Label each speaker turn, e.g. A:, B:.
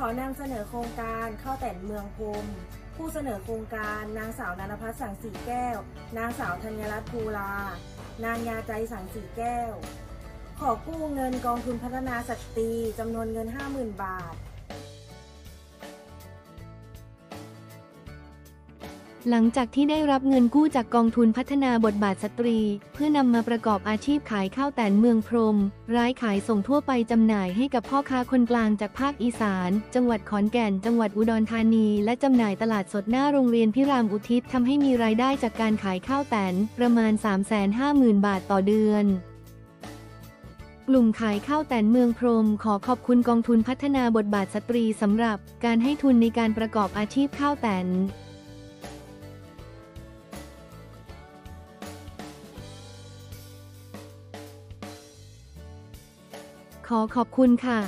A: ขอนำเสนอโครงการข้าวแต่นเมืองพรมผู้เสนอโครงการนางสาวนานพัฒน์สังสีแก้ว นางสาวธัญรัตน์ภูลานางยาใจสังสีแก้ว ขอกู้เงินกองทุนพัฒนาสตรีจำนวนเงิน 50,000 บาท
B: หลังจากที่ได้รับเงินกู้จากกองทุนพัฒนาบทบาทสตรี เพื่อนำมาประกอบอาชีพขายข้าวแตนเมืองพรม ร้ายขายส่งทั่วไปจำหน่ายให้กับพ่อค้าคนกลางจากภาคอีสาน จังหวัดขอนแก่น จังหวัดอุดรธานี และจำหน่ายตลาดสดหน้าโรงเรียนพิรามอุทิศทำให้มีรายได้จากการขายข้าวแตนประมาณ 350,000 บาทต่อเดือนกลุ่มขายข้าวแตนเมืองพรม ขอขอบคุณกองทุนพัฒนาบทบาทสตรีสำหรับ การให้ทุนในการประกอบอาชีพข้าวแตน ขอขอบคุณค่ะ